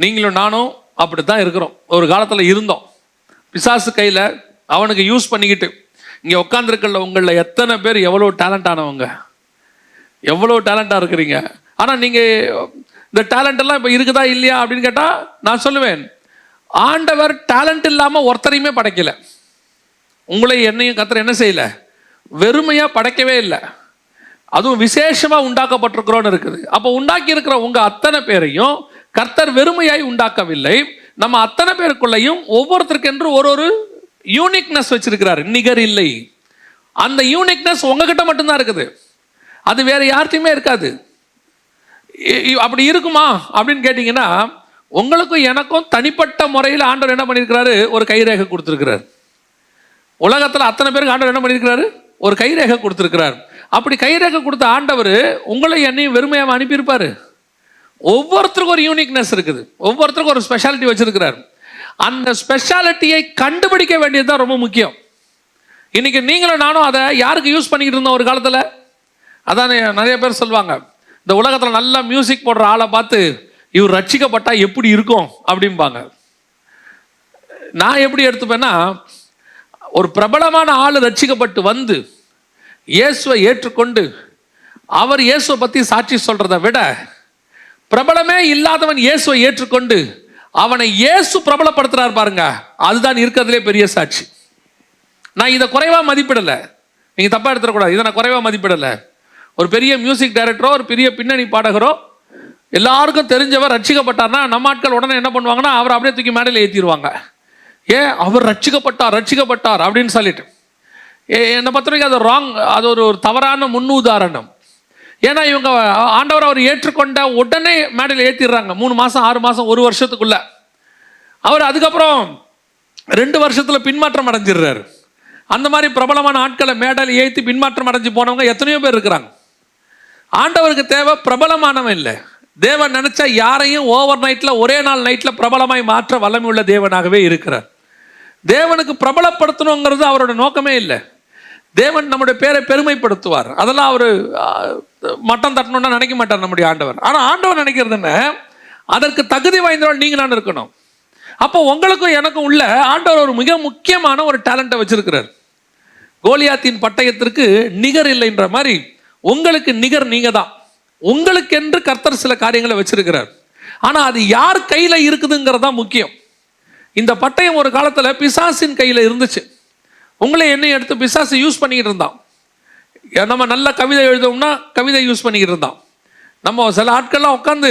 நீங்களும் நானும் அப்படி தான் இருக்கிறோம். ஒரு காலத்தில் இருந்தோம். பிசாசு கையில் அவனுக்கு யூஸ் பண்ணிக்கிட்டு இங்கே உட்காந்துருக்கல உங்களில் எத்தனை பேர் எவ்வளோ டேலண்ட் ஆனவங்க? எவ்வளோ டேலண்ட்டாக இருக்கிறீங்க? ஆனால் நீங்கள் இந்த டேலண்ட் எல்லாம் இப்போ இருக்குதா இல்லையா அப்படின்னு கேட்டால் நான் சொல்லுவேன். ஆண்டவர் டேலண்ட் இல்லாமல் ஒருத்தரையுமே படைக்கலை. உங்களை என்னையும் கத்துற என்ன செய்யலை? வெறுமையாக படைக்கவே இல்லை. அதுவும் விசேஷமாக உண்டாக்கப்பட்டிருக்கிறோன்னு இருக்குது. அப்போ உண்டாக்கி இருக்கிற உங்கள் அத்தனை பேரையும் கர்த்தர் வெறுமையாய் உண்டாக்கவில்லை. நம்ம அத்தனை பேருக்குள்ளையும் ஒவ்வொருத்தருக்கென்று ஒரு ஒரு யூனிக்னஸ் வச்சிருக்கிறார். நிகர் இல்லை. அந்த யூனிக்னஸ் உங்ககிட்ட மட்டும்தான் இருக்குது. அது வேற யார்கிட்டயுமே இருக்காது. அப்படி இருக்குமா? அப்படின்னு கேட்டிங்கன்னா உங்களுக்கும் எனக்கும் தனிப்பட்ட முறையில் ஆண்டவர் என்ன பண்ணியிருக்கிறாரு? ஒரு கைரேகை கொடுத்துருக்கிறார். உலகத்தில் அத்தனை பேருக்கு ஆண்டவர் என்ன பண்ணியிருக்கிறாரு? ஒரு கைரேகை கொடுத்துருக்கிறார். அப்படி கைரேகை கொடுத்த ஆண்டவர் உங்களை என்னையும் வெறுமையாக அனுப்பியிருப்பாரு. ஒவ்வொருத்தருக்கும் ஒரு யூனிக்னஸ் இருக்குது. ஒவ்வொருத்தருக்கும் ஒரு ஸ்பெஷாலிட்டி வச்சிருக்கிறார். அந்த ஸ்பெஷாலிட்டியை கண்டுபிடிக்க வேண்டியது தான் ரொம்ப முக்கியம். இன்னைக்கு நீங்களும் நானும் அதை யாருக்கு யூஸ் பண்ணிக்கிட்டு இருந்தோம் ஒரு காலத்தில்? அதான் நிறைய பேர் சொல்லுவாங்க இந்த உலகத்தில் நல்லா மியூசிக் போடுற ஆளை பார்த்து இவர் ரட்சிக்கப்பட்டா எப்படி இருக்கும்? அப்படிம்பாங்க. நான் எப்படி எடுத்துப்பேன்னா ஒரு பிரபலமான ஆள் ரட்சிக்கப்பட்டு வந்து இயேசுவை ஏற்றுக்கொண்டு அவர் இயேசுவை பற்றி சாட்சி சொல்கிறத விட பிரபலமே இல்லாதவன் இயேசுவை ஏற்றுக்கொண்டு அவனை இயேசு பிரபலப்படுத்துறார் பாருங்க. அதுதான் இருக்கிறதுலே பெரிய சாட்சி. நான் இதை குறைவாக மதிப்பிடலை. நீங்கள் தப்பாக எடுத்துடக்கூடாது. இதை நான் குறைவாக மதிப்பிடலை. ஒரு பெரிய மியூசிக் டைரக்டரோ ஒரு பெரிய பின்னணி பாடகரோ எல்லாருக்கும் தெரிஞ்சவர் ரட்சிக்கப்பட்டார்னா நம்ம ஆட்கள் உடனே என்ன பண்ணுவாங்கன்னா அவர் அப்படியே தூக்கி மேடையில் ஏற்றிடுவாங்க ஏன் அவர் ரட்சிக்கப்பட்டார் ரட்சிக்கப்பட்டார் அப்படின்னு சொல்லிட்டு. ஏ- என்னை பொறுத்த வரைக்கும் அது ராங் அது ஒரு ஒரு தவறான முன்னுதாரணம். ஏன்னா இவங்க ஆண்டவர் அவர் ஏற்றுக்கொண்ட உடனே மேடையில் ஏற்றிடுறாங்க மூணு மாதம் ஆறு மாதம் ஒரு வருஷத்துக்குள்ள. அவர் அதுக்கப்புறம் ரெண்டு வருஷத்தில் பின்மாற்றம் அடைஞ்சிடுறாரு. அந்த மாதிரி பிரபலமான ஆட்களை மேடையில் ஏற்றி பின்மாற்றம் அடைஞ்சு போனவங்க எத்தனையோ பேர் இருக்கிறாங்க. ஆண்டவருக்கு தேவை பிரபலமானவன் இல்லை. தேவன் நினச்சா யாரையும் ஓவர் நைட்டில் ஒரே நாள் நைட்டில் பிரபலமாய் மாற்ற வல்லமை உள்ள தேவனாகவே இருக்கிறார். தேவனுக்கு பிரபலப்படுத்தணுங்கிறது அவரோட நோக்கமே இல்லை. தேவன் நம்முடைய பேரை பெருமைப்படுத்துவார். அதெல்லாம் அவர் மட்டம் தட்டணும்னா நினைக்க மாட்டார் நம்முடைய ஆண்டவர். ஆனால் ஆண்டவர் நினைக்கிறது என்ன? அதற்கு தகுதி வாய்ந்தவள் நீங்களான நான் இருக்கணும். அப்போ உங்களுக்கும் எனக்கும் உள்ள ஆண்டவர் ஒரு மிக முக்கியமான ஒரு டேலண்ட்டை வச்சிருக்கிறார். கோலியாத்தின் பட்டயத்திற்கு நிகர் இல்லைன்ற மாதிரி உங்களுக்கு நிகர் நீங்க தான் உங்களுக்கென்று கர்த்தர் சில காரியங்களை வச்சிருக்கிறார். ஆனால் அது யார் கையில் இருக்குதுங்கிறது தான் முக்கியம். இந்த பட்டயம் ஒரு காலத்தில் பிசாசின் கையில் இருந்துச்சு. உங்களை என்னையும் எடுத்து பிசாசு யூஸ் பண்ணிக்கிட்டு இருந்தான். நம்ம நல்ல கவிதை எழுதோம்னா கவிதை யூஸ் பண்ணிக்கிட்டு இருந்தான். நம்ம சில ஆட்கள்லாம் உட்காந்து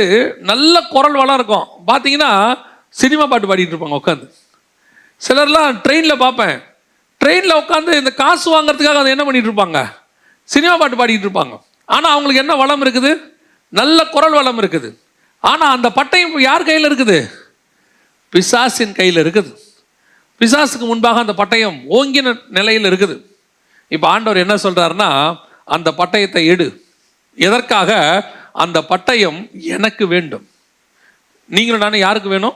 நல்ல குரல் வளம் இருக்கும். பார்த்தீங்கன்னா சினிமா பாட்டு பாடிட்டு இருப்பாங்க உட்காந்து சிலர்லாம் ட்ரெயினில் பார்ப்பேன். ட்ரெயினில் உட்காந்து இந்த காசு வாங்குறதுக்காக அதை என்ன பண்ணிட்டு இருப்பாங்க? சினிமா பாட்டு பாடிட்டு இருப்பாங்க. ஆனால் அவங்களுக்கு என்ன வளம் இருக்குது? நல்ல குரல் வளம் இருக்குது. ஆனால் அந்த பட்டயம் யார் கையில் இருக்குது? பிசாசின் கையில் இருக்குது. பிசாசுக்கு முன்பாக அந்த பட்டயம் ஓங்கின நிலையில் இருக்குது. இப்போ ஆண்டவர் என்ன சொல்கிறாருன்னா அந்த பட்டயத்தை எடு. எதற்காக? அந்த பட்டயம் எனக்கு வேண்டும். நீங்களும் நானும் யாருக்கு வேணும்?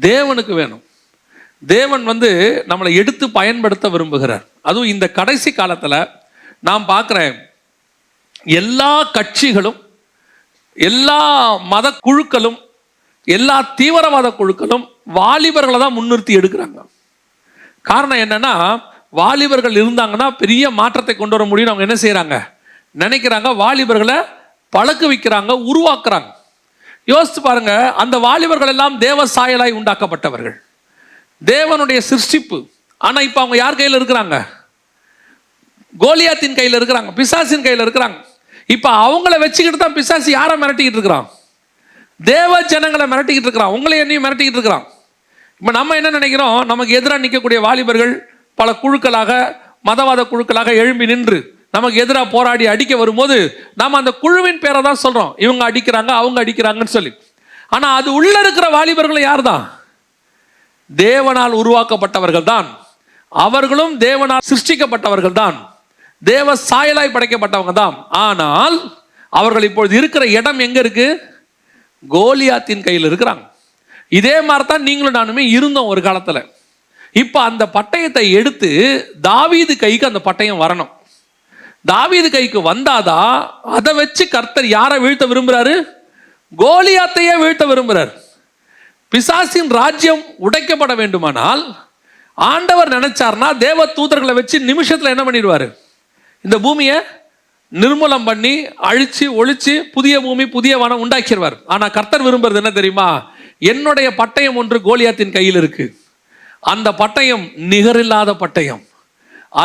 தேவனுக்கு வேணும். தேவன் வந்து நம்மளை எடுத்து பயன்படுத்த விரும்புகிறார். அதுவும் இந்த கடைசி காலத்தில் நான் பார்க்குறேன் எல்லா கட்சிகளும் எல்லா மத குழுக்களும் எல்லா தீவிரவாத குழுக்களும் வாலிபர்களை தான் முன்னிறுத்தி எடுக்கிறாங்க. காரணம் என்னன்னா வாலிபர்கள் இருந்தாங்கன்னா பெரிய மாற்றத்தை கொண்டு வர முடியும் அவங்க என்ன செய்கிறாங்க நினைக்கிறாங்க வாலிபர்களை பழக்க வைக்கிறாங்க உருவாக்குறாங்க. யோசித்து பாருங்க அந்த வாலிபர்கள் எல்லாம் தேவ சாயலாய் உண்டாக்கப்பட்டவர்கள். தேவனுடைய சிருஷ்டிப்பு. ஆனா இப்போ அவங்க யார் கையில் இருக்கிறாங்க? கோலியாத்தின் கையில் இருக்கிறாங்க பிசாசின் கையில் இருக்கிறாங்க. இப்போ அவங்கள வச்சுக்கிட்டு தான் பிசாசி யாரை மிரட்டிக்கிட்டு இருக்கிறான்? தேவ ஜனங்களை மிரட்டிக்கிட்டு இருக்கிறான். உங்களை என்னையும் மிரட்டிக்கிட்டு இருக்கிறான். இப்போ நம்ம என்ன நினைக்கிறோம்? நமக்கு எதிராக நிற்கக்கூடிய வாலிபர்கள் பல குழுக்களாக மதவாத குழுக்களாக எழும்பி நின்று நமக்கு எதிராக போராடி அடிக்க வரும்போது நாம் அந்த குழுவின் பேரை தான் சொல்கிறோம் இவங்க அடிக்கிறாங்க அவங்க அடிக்கிறாங்கன்னு சொல்லி. ஆனால் அது உள்ளே இருக்கிற வாலிபர்கள் யார் தான் தேவனால் உருவாக்கப்பட்டவர்கள் தான். அவர்களும் தேவனால் சிருஷ்டிக்கப்பட்டவர்கள் தான். தேவ சாயலாய் படைக்கப்பட்டவங்க தான். ஆனால் அவர்கள் இப்பொழுது இருக்கிற இடம் எங்கே இருக்குது கோலியாத்தின் கையில் இருக்கிறாங்க. இதே மாதிரி தான் நீங்களும் நானுமே இருந்தோம் ஒரு காலத்தில். இப்போ அந்த பட்டயத்தை எடுத்து தாவீது கைக்கு அந்த பட்டயம் வரணும். தாவீது கைக்கு வந்தாதான் அதை வச்சு கர்த்தர் யாரை வீழ்த்த விரும்புகிறாரு கோலியாத்தையே வீழ்த்த விரும்புகிறார் பிசாசின் ராஜ்யம் உடைக்கப்பட வேண்டுமானால் ஆண்டவர் நினைச்சார்னா தேவ தூதர்களை வச்சு நிமிஷத்தில் என்ன பண்ணிடுவாரு? இந்த பூமியை நிர்மூலம் பண்ணி அழிச்சு ஒழிச்சு புதிய பூமி புதிய வனம் உண்டாக்கிடுவார். ஆனால் கர்த்தர் விரும்புறது என்ன தெரியுமா? என்னுடைய பட்டயம் ஒன்று கோலியாத்தின் கையில் இருக்கு. அந்த பட்டயம் நிகரில்லாத பட்டயம்.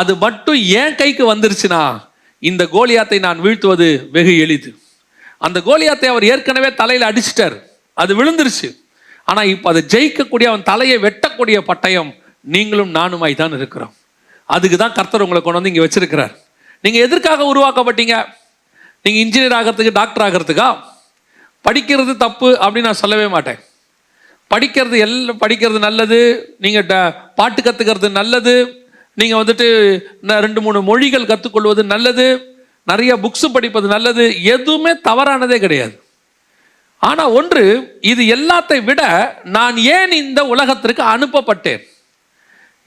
அது மட்டும் என் கைக்கு வந்துருச்சுன்னா இந்த கோலியாத்தை நான் வீழ்த்துவது வெகு எளிது. அந்த கோலியாத்தை அவர் ஏற்கனவே தலையில் அடிச்சிட்டார். அது விழுந்துருச்சு. ஆனால் இப்போ அதை ஜெயிக்கக்கூடிய அவன் தலையை வெட்டக்கூடிய பட்டயம் நீங்களும் நானுமாய் தான் இருக்கிறோம். அதுக்கு தான் கர்த்தர் உங்களை கொண்டு வந்து இங்கே வச்சிருக்கிறார். நீங்கள் எதற்காக உருவாக்கப்பட்டீங்க? நீங்கள் இன்ஜினியர் ஆகிறதுக்கு டாக்டர் ஆகிறதுக்கா? படிக்கிறது தப்பு அப்படின்னு நான் சொல்லவே மாட்டேன். படிக்கிறது எல்லாம் படிக்கிறது நல்லது நீங்கள் ட பாட்டு கற்றுக்கிறது நல்லது நீங்கள் வந்துட்டு ரெண்டு மூணு மொழிகள் கற்றுக்கொள்வது நல்லது நிறைய புக்ஸு படிப்பது நல்லது எதுவுமே தவறானதே கிடையாது. ஆனால் ஒன்று இது எல்லாத்தை விட நான் ஏன் இந்த உலகத்திற்கு அனுப்பப்பட்டேன்?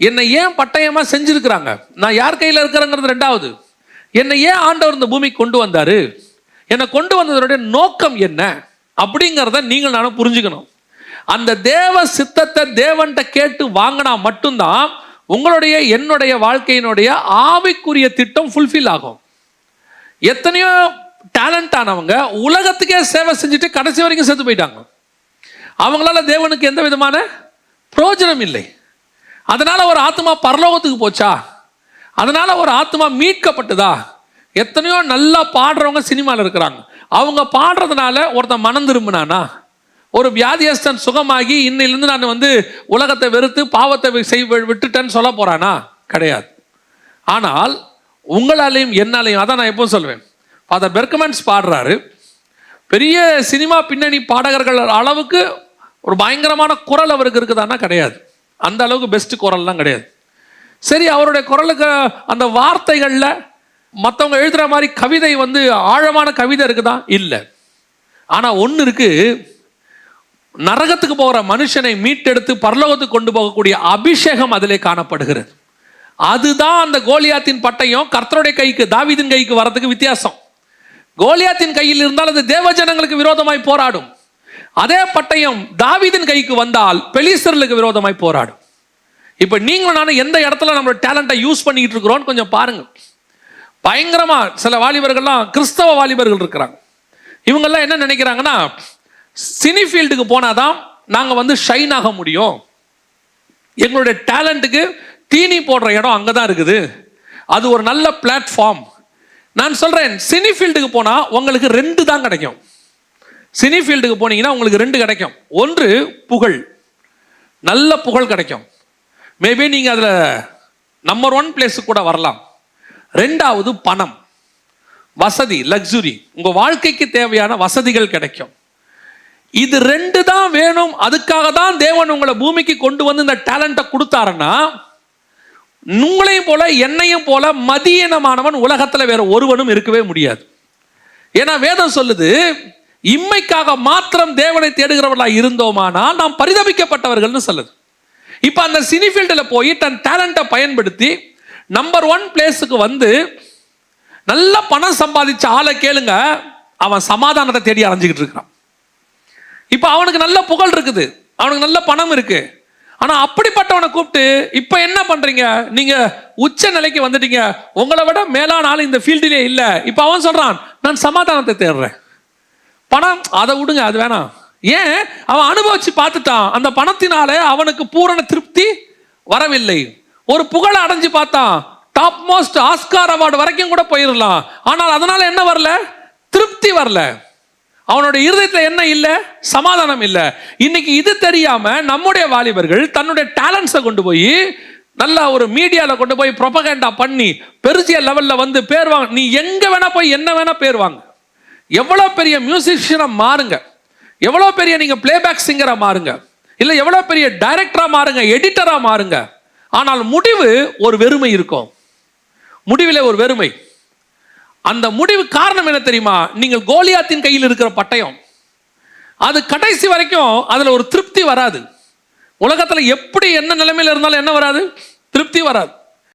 என்னை ஏன் பட்டயமாக செஞ்சுருக்கிறாங்க? நான் யார் கையில் இருக்கிறேங்கிறது ரெண்டாவது. என்னை ஏன் ஆண்டவர் இந்த பூமிக்கு கொண்டு வந்தார்? என்னை கொண்டு வந்ததனுடைய நோக்கம் என்ன? அப்படிங்கிறத நீங்கள் நானும் புரிஞ்சுக்கணும். அந்த தேவ சித்தத்தை தேவன்கிட்ட கேட்டு வாங்கினா மட்டும்தான் உங்களுடைய என்னுடைய வாழ்க்கையினுடைய ஆவிக்குரிய திட்டம் ஃபுல்ஃபில் ஆகும். எத்தனையோ டேலண்ட் ஆனவங்க உலகத்துக்கே சேவை செஞ்சுட்டு கடைசி வரைக்கும் செத்து போயிட்டாங்க. அவங்களால தேவனுக்கு எந்த விதமான பிரயோஜனம் இல்லை. அதனால ஒரு ஆத்மா பரலோகத்துக்கு போச்சா? அதனால ஒரு ஆத்மா மீட்கப்பட்டதா? எத்தனையோ நல்லா பாடுறவங்க சினிமாவில் இருக்கிறாங்க. அவங்க பாடுறதுனால ஒருத்தன் மனம் திரும்பினானா? ஒரு வியாதியஸ்தன் சுகமாகி இன்னிலிருந்து நான் வந்து உலகத்தை வெறுத்து பாவத்தை செய் விட்டுட்டேன்னு சொல்ல போறானா? கிடையாது. ஆனால் உங்களாலையும் என்னாலையும் அதான் நான் எப்பவும் சொல்லுவேன் ஃபாதர் பெர்கமன்ஸ் பாடுறாரு பெரிய சினிமா பின்னணி பாடகர்கள் அளவுக்கு ஒரு பயங்கரமான குரல் அவருக்கு இருக்குதான்னா கிடையாது. அந்த அளவுக்கு பெஸ்ட் குரல்லாம் கிடையாது. சரி அவருடைய குரலுக்கு அந்த வார்த்தைகளில் மற்றவங்க எழுதுகிற மாதிரி கவிதை வந்து ஆழமான கவிதை இருக்குதா? இல்லை. ஆனால் ஒன்று இருக்குது நரகத்துக்கு போகிற மனுஷனை மீட்டெடுத்து பரலோகத்துக்கு கொண்டு போகக்கூடிய அபிஷேகம் அதிலே காணப்படுகிறது. அதுதான் அந்த கோலியாத்தின் பட்டயம். கர்த்தருடைய கைக்கு தாவிதின் கைக்கு வரதுக்கு வித்தியாசம். கோலியாத்தின் கையில் இருந்தால் அது தேவஜனங்களுக்கு விரோதமாய் போராடும். அதே பட்டயம் தாவிதின் கைக்கு வந்தால் பெலிசர்களுக்கு விரோதமாய் போராடும். இப்போ நீங்களும் நானும் எந்த இடத்துல நம்மளோட டேலண்ட்டை யூஸ் பண்ணிக்கிட்டு இருக்கிறோன்னு கொஞ்சம் பாருங்க பயங்கரமா சில வாலிபர்கள்லாம் கிறிஸ்தவ வாலிபர்கள் இருக்கிறாங்க. இவங்கெல்லாம் என்ன நினைக்கிறாங்கன்னா சினி ஃபீல்டுக்கு போனாதான் நாங்கள் வந்து ஷைன் ஆக முடியும். எங்களுடைய டேலண்ட்டுக்கு தீனி போடுற இடம் அங்கே தான் இருக்குது. அது ஒரு நல்ல பிளாட்ஃபார்ம் நான் சொல்கிறேன் சினி ஃபீல்டுக்கு போனால் உங்களுக்கு ரெண்டு தான் கிடைக்கும். சினி ஃபீல்டுக்கு போனீங்கன்னா உங்களுக்கு ரெண்டு கிடைக்கும். ஒன்று புகழ். நல்ல புகழ் கிடைக்கும். மேபி நீங்கள் அதில் நம்பர் ஒன் பிளேஸுக்கு கூட வரலாம். ரெண்டாவது பணம். வசதி லக்ஸுரி உங்கள் வாழ்க்கைக்கு தேவையான வசதிகள் கிடைக்கும். இது ரெண்டு தான் வேணும். அதுக்காக தான் தேவன் உங்களை பூமிக்கு கொண்டு வந்து இந்த டேலண்ட்டை கொடுத்தாருன்னா உங்களையும் போல என்னையும் போல மதியனமானவன் உலகத்தில் வேற ஒருவனும் இருக்கவே முடியாது. ஏன்னா வேதம் சொல்லுது இம்மைக்காக மாத்திரம் தேவனை தேடுகிறவர்களா இருந்தோமானால் நாம் பரிதபிக்கப்பட்டவர்கள்னு சொல்லுது. இப்போ அந்த சினி ஃபீல்டில் போய் தன் டேலண்ட்டை பயன்படுத்தி நம்பர் ஒன் பிளேஸுக்கு வந்து நல்ல பணம் சம்பாதிச்ச ஆளை கேளுங்க. அவன் சமாதானத்தை தேடி அலைஞ்சிக்கிட்டு இருக்கிறான். இப்போ அவனுக்கு நல்ல புகழ் இருக்குது. அவனுக்கு நல்ல பணம் இருக்கு. ஆனால் அப்படிப்பட்டவனை கூப்பிட்டு இப்போ என்ன பண்றீங்க? நீங்க உச்ச நிலைக்கு வந்துட்டீங்க. உங்களை விட மேலான ஆள் இந்த ஃபீல்டிலே இல்லை. இப்போ அவன் சொல்றான் நான் சமாதானத்தை தேடுறேன். பணம் அதை விடுங்க அது வேணாம். ஏன்? அவன் அனுபவிச்சு பார்த்துட்டான். அந்த பணத்தினால அவனுக்கு பூரண திருப்தி வரவில்லை. ஒரு புகழை அடைஞ்சு பார்த்தான். டாப் மோஸ்ட் ஆஸ்கார் அவார்டு வரைக்கும் கூட போயிடலாம் ஆனால் அதனால என்ன வரல? திருப்தி வரல. அவனோட இருதயத்தில் என்ன இல்லை? சமாதானம் இல்லை. இன்னைக்கு இது தெரியாம நம்முடைய வாலிபர்கள் தன்னுடைய டேலண்ட்ஸை கொண்டு போய் நல்லா ஒரு மீடியாவில் கொண்டு போய் ப்ரொபகேண்டா பண்ணி பெருசிய லெவலில் வந்து பேர் வாங்க நீ எங்கே வேணா போய் என்ன வேணா பேர் வாங்க. எவ்வளோ பெரிய மியூசிஷியனை மாறுங்க. எவ்வளோ பெரிய நீங்கள் பிளேபேக் சிங்கராக மாறுங்க. இல்லை எவ்வளோ பெரிய டைரக்டராக மாறுங்க எடிட்டராக மாறுங்க. ஆனால் முடிவு ஒரு வெறுமை இருக்கும். முடிவிலே ஒரு வெறுமை. அந்த முடிவு காரணம் என்ன தெரியுமா? நீங்கள் கோலியாத்தின் கையில் இருக்கிற பட்டயம். அது கடைசி வரைக்கும் அதில் ஒரு திருப்தி வராது. உலகத்தில் எப்படி என்ன நிலைமையில் இருந்தாலும் என்ன வராது? திருப்தி வராது.